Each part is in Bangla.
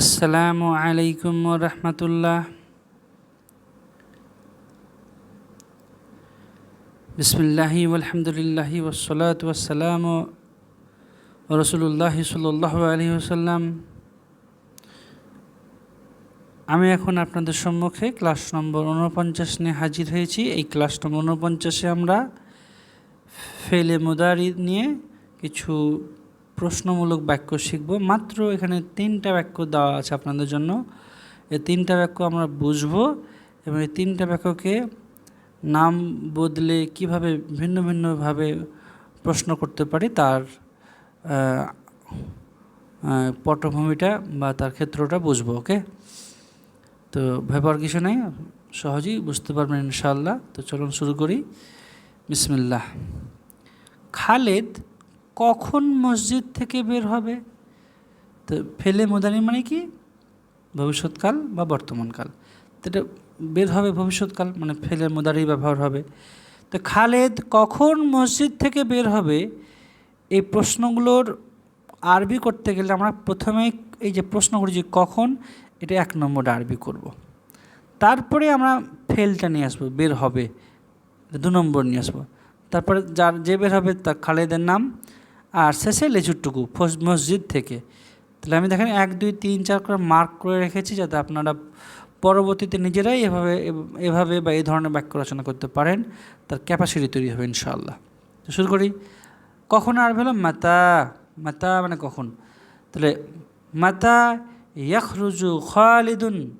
আসসালামু আলাইকুম রহমতুল্লাহ। বিসমিল্লাহি আলহামদুলিল্লাহি ওসলাত ওয়াসালাম রসুল্লাহ সাল্লাহ আলহি ওসাল্লাম আমি এখন আপনাদের সম্মুখে ক্লাস নম্বর উনপঞ্চাশ নিয়ে হাজির হয়েছি। এই ক্লাস নম্বর উনপঞ্চাশে আমরা ফেলে মুদারি নিয়ে কিছু প্রশ্নমূলক বাক্য শিখব। মাত্র এখানে তিনটা বাক্য দেওয়া আছে আপনাদের জন্য। এই তিনটা বাক্য আমরা বুঝব এবং এই তিনটা বাক্যকে নাম বদলে কীভাবে ভিন্ন ভিন্নভাবে প্রশ্ন করতে পারি তার পটভূমিটা বা তার ক্ষেত্রটা বুঝব, ওকে? তো ভেবার কিছু নেই, সহজেই বুঝতে পারবেন ইনশাল্লাহ তো চলুন শুরু করি। বিসমিল্লাহ। খালেদ কখন মসজিদ থেকে বের হবে? তো ফেলে মোদানি মানে কি? ভবিষ্যৎকাল বা বর্তমানকাল। তো এটা বের হবে ভবিষ্যৎকাল মানে ফেলে মোদারি ব্যবহার হবে। তো খালেদ কখন মসজিদ থেকে বের হবে? এই প্রশ্নগুলোর আরবি করতে গেলে আমরা প্রথমে এই যে প্রশ্ন করি যে কখন, এটা এক নম্বর আরবি করব। তারপরে আমরা ফেলটা নিয়ে আসব, বের হবে। দু নম্বর নিয়ে আসব। তারপরে যার যে বের হবে তার খালেদের নাম আর শেষে লেজুরটুকু মসজিদ থেকে। তাহলে আমি দেখেন এক, দুই, তিন, চার করে মার্ক করে রেখেছি যাতে আপনারা পরবর্তীতে নিজেরাই এভাবে এভাবে বা এই ধরনের বাক্য রচনা করতে পারেন, তার ক্যাপাসিটি তৈরি হবে ইনশাআল্লাহ। তো শুরু করি। কখন আর হলো মাতা মাতা মানে কখন? তাহলে মাতা ইয়াখরুজু খালিদুন।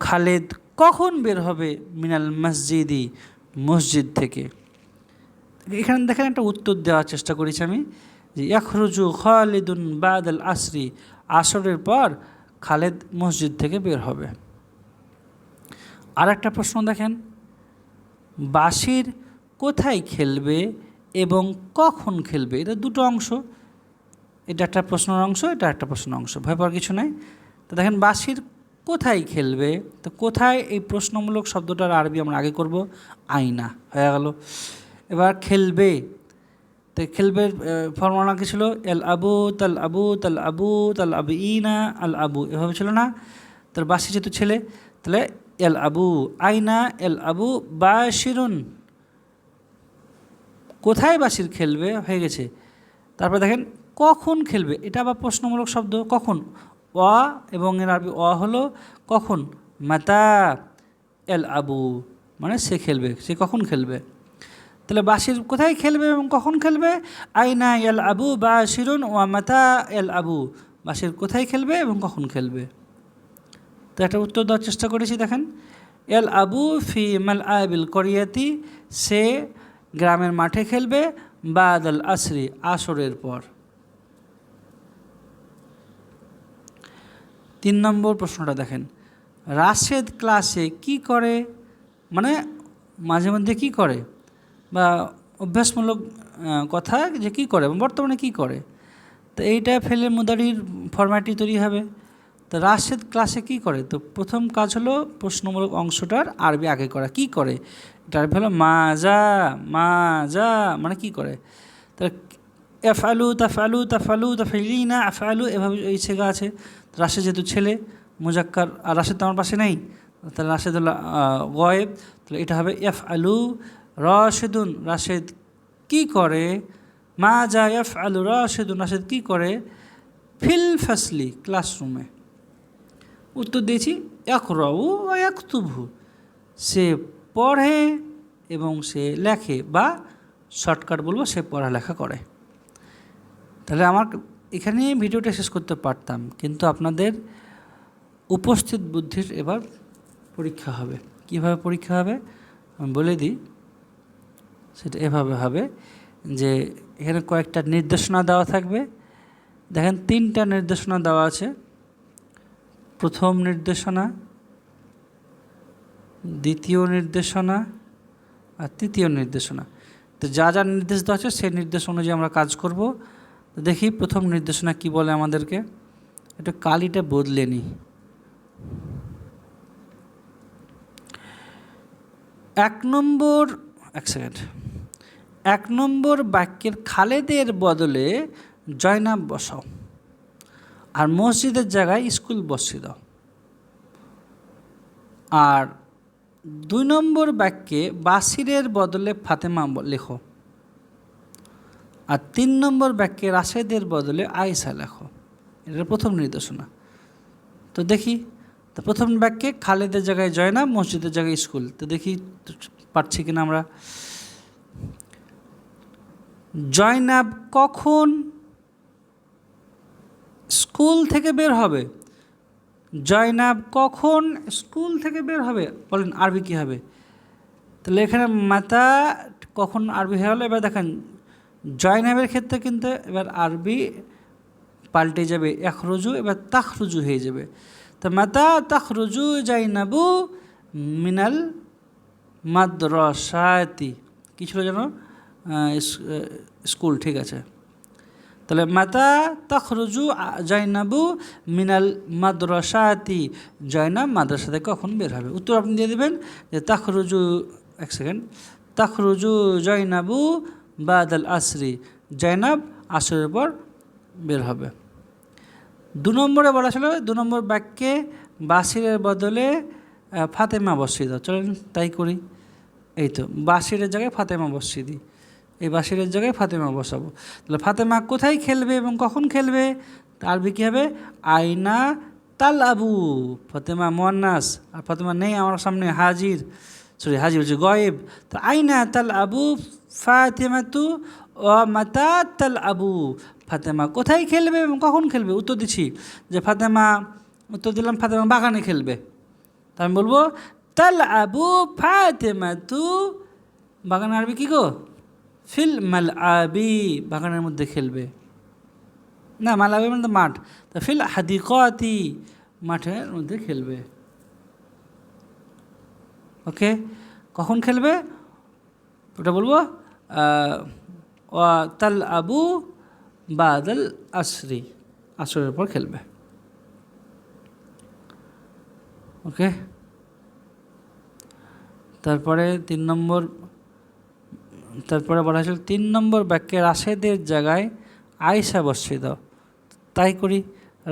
খালেদ কখন বের হবে মিনাল মসজিদি, মসজিদ থেকে? এখানে দেখেন একটা উত্তর দেওয়ার চেষ্টা করেছি আমি, যে ইয়াখরুজু খালিদুন বাদ আল আসরি, আসরের পর খালেদ মসজিদ থেকে বের হবে। আর একটা প্রশ্ন দেখেন বাসির কোথায় খেলবে এবং কখন খেলবে? এটা দুটো অংশ। এটা একটা প্রশ্নের অংশ, এটা একটা প্রশ্নের অংশ, ভয় পাওয়ার কিছু নাই। তো দেখেন বাসির কোথায় খেলবে? তো কোথায় এই প্রশ্নমূলক শব্দটার আরবি আমরা আগে করব? আইনা হয়ে গেল। এবার খেলবে। তো খেলবে ফর্মুলা কি ছিল? এল আবু, তাল আবু তাল আবু তাল আবু ইনা আল আবু। এভাবে ছিল না? তার বাসি যেহেতু ছেলে, তাহলে এল আবু আইনা, এল আবু বাসিরুন কোথায় বাসির খেলবে? হয়ে গেছে। তারপর দেখেন, কখন খেলবে? এটা আবার প্রশ্নমূলক শব্দ, কখন? অ এবং এর আরবি অ হলো কখন? মাতা, এল আবু। মানে সে খেলবে, সে কখন খেলবে? তাহলে বাসির কোথায় খেলবে এবং কখন খেলবে? আইনা এল আবু বা শিরুন ও মাতা এল আবু। বাসির কোথায় খেলবে এবং কখন খেলবে? তো একটা উত্তর দেওয়ার চেষ্টা করেছি, দেখেন। এল আবু ফি মাল আবিল করিয়াতি, সে গ্রামের মাঠে খেলবে বাদ আল আসরি, আসরের পর। তিন নম্বর প্রশ্নটা দেখেন। রাশেদ ক্লাসে কি করে? মানে মাঝে মধ্যে কি করে? বা অভ্যাসমূলক কথা যে কী করে বর্তমানে কি করে। তো এইটা ফেলে মুদারির ফরম্যাটটি তৈরি হবে। তো রাশেদ ক্লাসে কি করে? তো প্রথম কাজ হলো প্রশ্নমূলক অংশটার আরবি আগে করা। কি করে? এটা আরবি হলো মাজা মাজা মানে কি করে? তা এফ আলু তাফ আলু তাফ আলু তাফলি না এফ আলু এভাবে এই ছেগা আছে। রাশেদ যেহেতু ছেলে, মুজাক্কার আর রাশেদ তো আমার পাশে নেই। তাহলে রাশেদ হলো গয়েব। তাহলে এটা হবে এফ আলু রশেদুন, রাশেদ কি করে? মা এফ আলু রশেদুন, রাশেদ কি করে? ফিল ফাসলি, ক্লাসরুমে। উত্তর দিয়েছি এক রউ এক তুভু সে পড়ে এবং সে লেখে বা শর্টকাট বলব, সে পড়ালেখা করে। তাহলে আমার এখানে ভিডিওটা শেষ করতে পারতাম, কিন্তু আপনাদের উপস্থিত বুদ্ধির এবার পরীক্ষা হবে। কীভাবে পরীক্ষা হবে? আমি বলে দিই সেটা এভাবে হবে যে এখানে কয়েকটা নির্দেশনা দেওয়া থাকবে। দেখেন তিনটা নির্দেশনা দেওয়া আছে। প্রথম নির্দেশনা, দ্বিতীয় নির্দেশনা আর তৃতীয় নির্দেশনা। তো যা যা নির্দেশ দেওয়া আছে সেই নির্দেশ অনুযায়ী আমরা কাজ করব। দেখি প্রথম নির্দেশনা কি বলে আমাদেরকে। একটু কালিটা বদলে নিই এক নম্বর, এক সেকেন্ড। এক নম্বর বাক্যের খালেদের বদলে জয়নাব বসাও। আর মসজিদের জায়গায় স্কুল বসিয়ে দাও আর দুই নম্বর বাক্যে বাসিরের বদলে ফাতেমা লেখো। আর তিন নম্বর বাক্যে রাশেদের বদলে আয়েশা লেখো। এটা প্রথম নির্দেশনা। তো দেখি, তো প্রথম বাক্যে খালেদের জায়গায় জয়নাব, মসজিদের জায়গায় স্কুল। তো দেখি, পারছি কিনা আমরা? জয়নাব কখন স্কুল থেকে বের হবে? জয়নাব কখন স্কুল থেকে বের হবে? বলেন আরবি কী হবে? তাহলে এখানে মাতা কখন আরবি হয়ে এবার দেখেন জয়নাবের ক্ষেত্রে কিন্তু এবার আরবি পাল্টে যাবে একরুজু এবার তাখরুজু হয়ে যাবে। তো মাতা তাখরুজু জাইনাবু মিনাল মাদ্রাসাতি। কি ছিল আহ, স্কুল, ঠিক আছে। তাহলে মাতা তখরুজু জয়নাবু মিনাল মাদ্রাসাতি জয়নাব মাদ্রাসা থেকে কখন বের হবে? উত্তর আপনি দিয়ে দেবেন যে তখরুজু, এক সেকেন্ড, তখরুজু জয়নাবু বাদাল আসরি জয়নাব আসরের পর বের হবে। দু নম্বরে বলা ছিল, দু নম্বর বাক্যে বাসিরের বদলে ফাতেমা বসিয়ে দাও। চলেন তাই করি। এই তো, বাসিরের জায়গায় ফাতেমা বসিয়ে দিই। এই বাসিরের জায়গায় ফাতেমা বসাবো। তাহলে ফাতেমা কোথায় খেলবে এবং কখন খেলবে? আরবি কী হবে? আইনা তাল আবু ফাতেমা মোয়ান্নাস, আর ফাতেমা নেই আমার সামনে, হাজির। সরি হাজির হচ্ছে গয়েব। তো আইনা তাল আবু ফাতেমা তু ও মাতা তাল আবু ফাতেমা কোথায় খেলবে এবং কখন খেলবে? উত্তর দিচ্ছি যে ফাতেমা, উত্তর দিলাম ফাতেমা বাগানে খেলবে। তা আমি বলব তাল আবু ফাতেমা তু বাগান আরবি কী গো? ফিল মাল আবি বাগানের মধ্যে খেলবে। না মাল আবি মানে মাঠ। তা ফিল হাদিকতি, মাঠের মধ্যে খেলবে। ওকে? কখন খেলবে? ওটা বলব তাল আবু বাদল আসরি। আসরের পর খেলবে। ওকে? তারপরে তিন নম্বর তারপরে বলা হয়েছিল, তিন নম্বর বাক্যে রাশেদের জায়গায় আয়সা বসিয়ে দাও তাই করি,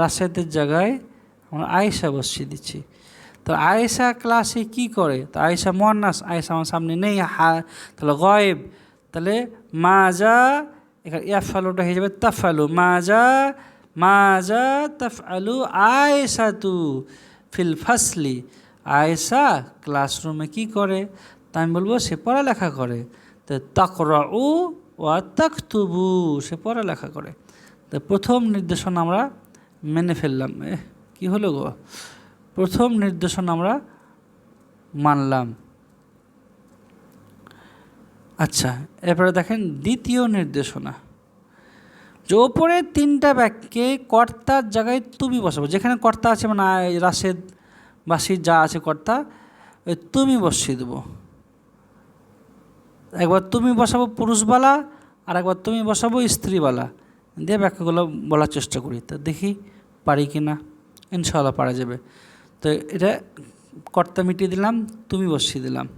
রাশেদের জায়গায় আমরা আয়েশা বসিয়ে দিচ্ছি। তো আয়েশা ক্লাসে কি করে? তো আয়েশা মোয়ান্নাস, আয়েশা আমার সামনে নেই, হা, তাহলে গয়েব, তাহলে মাজা এখানে ইয়াফালুটা হয়ে যাবে, তাফালু মাজা মাজা তাফআলু আয়েশা তু ফিল ফাসলি। আয়েশা ক্লাসরুমে কি করে? তা আমি বলব, সে পড়ালেখা করে। তো তাকরাউ ওয়া তাকতুবু, সে পড়ালেখা করে। তো প্রথম নির্দেশনা আমরা মেনে ফেললাম। এ কী হলো গো? প্রথম নির্দেশনা আমরা মানলাম। আচ্ছা এরপরে দেখেন দ্বিতীয় নির্দেশনা। যে ওপরে তিনটা বাক্যে কর্তার জায়গায় তুমি বসাবো। যেখানে কর্তা আছে মানে রাশেদ বাসির যা আছে কর্তা ওই তুমি বসিয়ে দেবো। একবার তুমি বসাবো পুরুষবালা আর একবার তুমি বসাবো স্ত্রীবালা। দিয়ে ব্যাখ্যাগুলো বলার চেষ্টা করি। তো দেখি পারি কি না? ইনশাল্লাহ পারা যাবে। তো এটা কর্তা মিটিয়ে দিলাম, তুমি বসিয়ে দিলাম।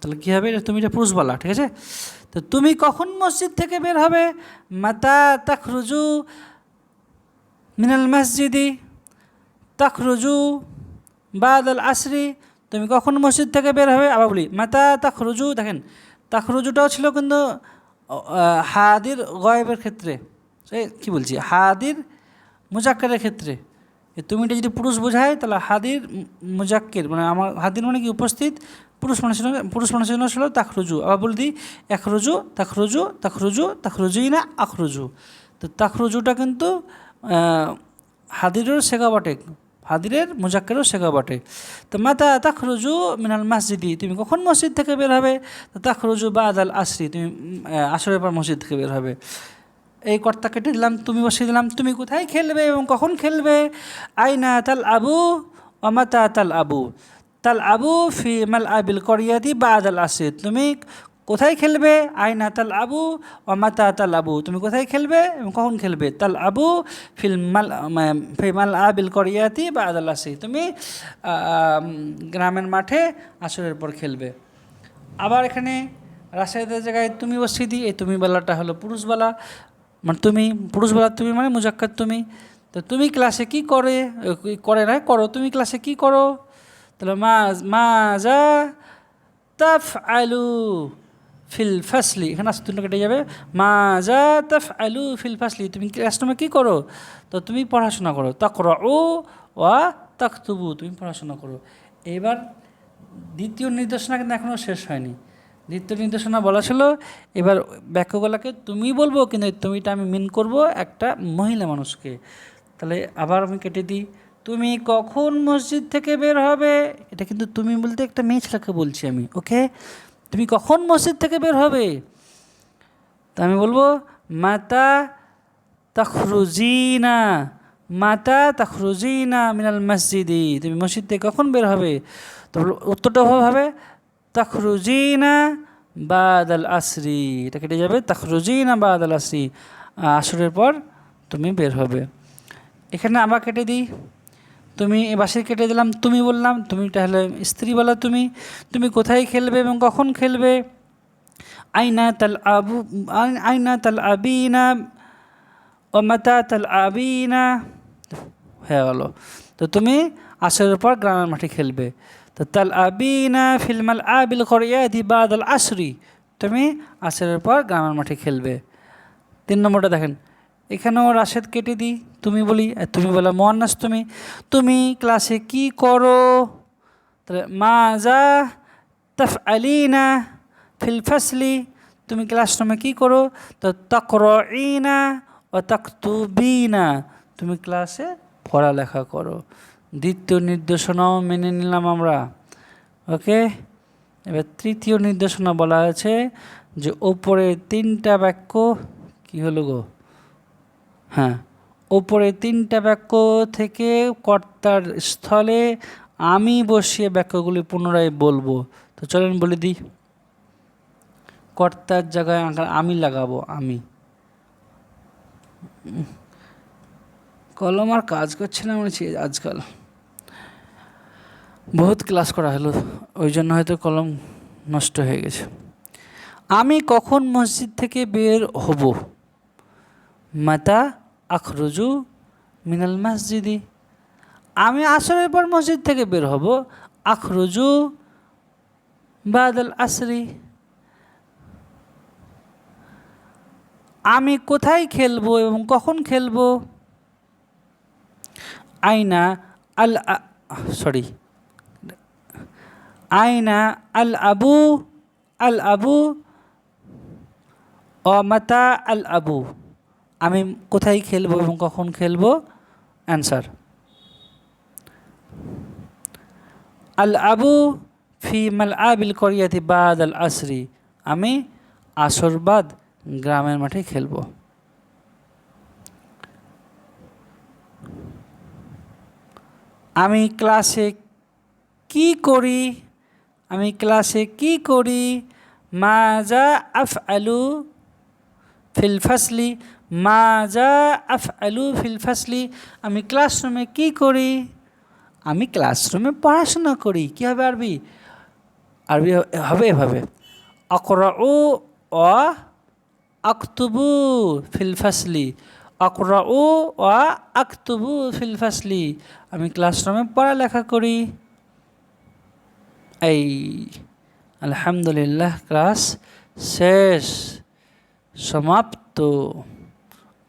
তাহলে কী হবে? তুমি এটা পুরুষবালা, ঠিক আছে? তো তুমি কখন মসজিদ থেকে বের হবে? মাতা তাখরুজু মিনাল মসজিদি। তাখরুজু বাদ আল আসরি। তুমি কখন মসজিদ থেকে বের হবে? আবার বলি, মাতা তাখরুজু, দেখেন তাখরুজুটাও ছিল কিন্তু হাদির গয়েবের ক্ষেত্রে। কী বলছি? হাদির মুজাক্কারের ক্ষেত্রে। এ, তুমিটা যদি পুরুষ বোঝায়, তাহলে হাদির মুজাক্কির মানে আমার, হাদির মানে কি উপস্থিত? পুরুষ মানুষের পুরুষ মানুষের জন্য ছিল তাখরুজু। আবার বলে দিই, একরুজু, তাখরুজু তাখরুজু তাখরুজুই না আখরুজু। তো তাখরুজুটা কিন্তু হাদিরের শেখা বটে হাদিরের মুজাক্কেরও শেখা বটে। তো মাতা তাখরুজু মিনাল মসজিদি, তুমি কখন মসজিদ থেকে বের হবে? তো তাখরুজু বা আদাল আসরি, তুমি আসরের পর মসজিদ থেকে বের হবে। এই কর্তা কেটে দিলাম, তুমি বসিয়ে দিলাম, তুমি কোথায় খেলবে এবং কখন খেলবে? আইনা তাল আবু অমাতা তাল আবু। তাল আবু ফি মাল আবিল করিয়াদি বা আদাল আসি তুমি কোথায় খেলবে? আইনা তাল আবু অমাতা তাল আবু। তুমি কোথায় খেলবে এবং কখন খেলবে? তাল আবু ফিল মাল ফি মাল আবিল করিয়াতি বা আদাল আসি তুমি গ্রামের মাঠে আসরের পর খেলবে। আবার এখানে রাজশাহীদের জায়গায় তুমি বসিয়ে দিই এই তুমি বেলাটা হলো পুরুষবেলা মানে তুমি পুরুষবেলা তুমি মানে মুজাক্কার তুমি। তো তুমি ক্লাসে কি করে করে না, করো। তুমি ক্লাসে কি করো? তাহলে মা মা যা তাফ আলু ফিল ফাসলি, এখানে আসতে কেটে যাবে। মা যা তাফ আলু ফিল ফাসলি, তুমি ক্লাসরুমে কী করো? তো তুমি পড়াশোনা করো। তাকর ও ওয়া তাকতুবু, তুমি পড়াশোনা করো। এবার দ্বিতীয় নির্দেশনা কিন্তু এখনও শেষ হয়নি। দ্বিতীয় নির্দেশনা বলা ছিল, এবার বাক্যগুলোকে তুমি বলব, কিন্তু তুমিটা আমি মিন করব একটা মহিলা মানুষকে। তাহলে আবার আমি কেটে দিই, তুমি কখন মসজিদ থেকে বের হবে? এটা কিন্তু তুমি বলতে একটা মেয়ে ছেলেকে বলছি আমি ওকে তুমি কখন মসজিদ থেকে বের হবে? তা আমি বলব, মাতা তখরুজিনা মাতা তখরুজিনা মিনাল মসজিদি। তুমি মসজিদ থেকে কখন বের হবে? তো উত্তরটা হবে হবে, তখরুজিনা বাদাল আসরি। এটা কেটে যাবে, তখরুজিনা বাদাল আসরি। আসরের পর তুমি বের হবে। এখানে আবার কেটে দিই। তুমি এ বাসে কেটে দিলাম, তুমি বললাম, তুমি তাহলে স্ত্রী বলা তুমি তুমি কোথায় খেলবে এবং কখন খেলবে? আইনা তাল আবু আই- আইনা তাল আবিনা, ও মাতা তাল আবিনা। হয়ে গেল। তো তুমি আসরের পর গ্রামের মাঠে খেলবে। তো তাল আবিনা ফিলমাল আবিল করিয়াদি বাদল আসরি। তুমি আসরের পর গ্রামের মাঠে খেলবে। তিন নম্বরটা দেখেন। এখানেও রাশেদ কেটে দিই। তুমি বলি তুমি বলা মোয়ান্নাস তুমি। তুমি ক্লাসে কি করো? তাহলে মা যা তফ আলিনা ফিল ফাসলি। তুমি ক্লাসরুমে কি করো? তো তকর ইনা ও তকতুবিনা। তুমি ক্লাসে পড়ালেখা করো। দ্বিতীয় নির্দেশনাও মেনে নিলাম আমরা। ওকে এবার তৃতীয় নির্দেশনা বলা আছে যে, ওপরে তিনটা বাক্য কি হলো গো? হ্যাঁ। ওপরে তিনটা বাক্য থেকে কর্তার স্থলে আমি বসিয়ে বাক্যগুলি পুনরায় বলব। তো চলেন বলে দিই। কর্তার জায়গায় আঁকা আমি লাগাবো, আমি। কলম আর কাজ করছে না মনে আজকাল। বহুত ক্লাস করা হলো, ওই জন্য হয়তো কলম নষ্ট হয়ে গেছে। আমি কখন মসজিদ থেকে বের হব? মাতা আখরুজু মিনাল মসজিদি। আমি আসরের পর মসজিদ থেকে বের হব। আখরুজু বাদল আসরি। আমি কোথায় খেলব এবং কখন খেলব? আইনা আল সরি। আইনা আল আবু আল আবু অমাতা আল আবু। আমি কোথায় খেলব এবং কখন খেলব? অ্যান্সার আল আবু ফি মাল আবিল করিয়াতি বাদ আল আসরি। আমি আসরবাদ গ্রামের মাঠে খেলব। আমি ক্লাসে কি করি? আমি ক্লাসে কি করি? মাজা আফ আলু ফিল ফাসলি মাজা আফ আলু ফিল ফাসলি, আমি ক্লাসরুমে কি করি? আমি ক্লাসরুমে পড়াশোনা করি। কী হবে আরবি? আরবি হবে এভাবে আকরা ও আক্তুবু ফিল ফাসলি। আকরা ও অ আক্তুবু ফিল ফাসলি। আমি ক্লাসরুমে পড়ালেখা করি। এই, আলহামদুলিল্লাহ, ক্লাস শেষ। সমাপ্ত।